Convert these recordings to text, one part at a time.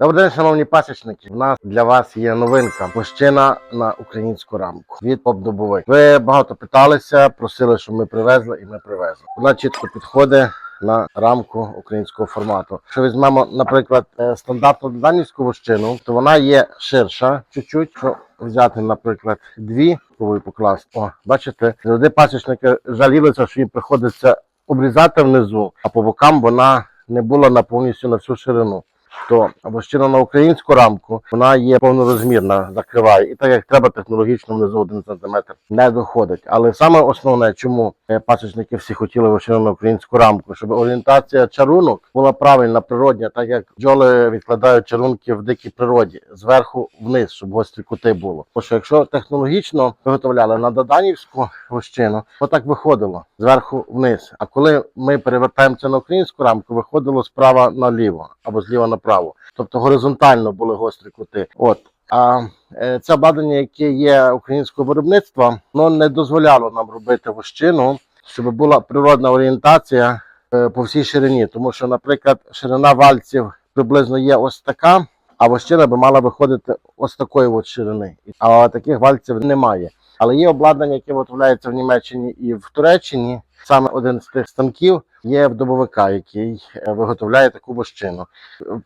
Добрий день, шановні пасічники. У нас для вас є новинка. Площина на українську рамку від поп-добовик. Ви багато питалися, просили, щоб ми привезли, і ми привезли. Вона чітко підходить на рамку українського формату. Якщо візьмемо, наприклад, е, стандартну данівську вощину, то вона є ширша чуть-чуть. Що взяти, наприклад, дві спробую покласти. О, бачите, завжди пасічники жалілися, що їм приходиться обрізати внизу, а по бокам вона не була на повністю на всю ширину. То вощина на українську рамку вона є повнорозмірна, закриває. І так як треба технологічно внизу 1 см не доходить. Але саме основне, чому е, пасічники всі хотіли вощину на українську рамку, щоб орієнтація чарунок була правильна, природня, так як бджоли відкладають чарунки в дикій природі, зверху вниз, щоб гострі кути було. Тому що якщо технологічно виготовляли на доданівську вощину, то так виходило зверху вниз. А коли ми перевертаємося на українську рамку, виходило справа наліво або зліва направо. Тобто горизонтально були гострі кути. От. А е, це обладнання, яке є українського виробництва, воно не дозволяло нам робити вощину, щоб була природна орієнтація е, по всій ширині. Тому що, наприклад, ширина вальців приблизно є ось така, а вощина би мала виходити ось такої от ширини. А таких вальців немає. Але є обладнання, яке виготовляється в Німеччині і в Туреччині. Саме один з тих станків є в добовика, який е, виготовляє таку вощину.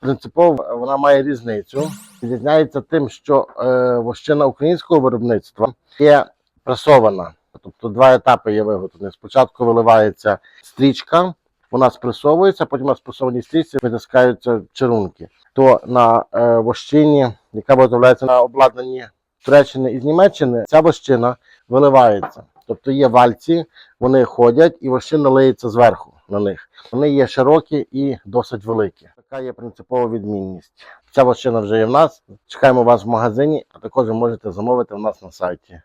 Принципово вона має різницю. Відрізняється тим, що е, вощина українського виробництва є пресована. Тобто два етапи є виготовлені. Спочатку виливається стрічка, вона спресовується, потім на спресованій стрічці витискаються чарунки. То на е, вощині, яка виготовляється на обладнанні Туреччини і з Німеччини, ця вощина виливається. Тобто є вальці, вони ходять і вощина лиється зверху на них. Вони є широкі і досить великі. Така є принципова відмінність. Ця вощина вже є в нас. Чекаємо вас в магазині, а також можете замовити в нас на сайті.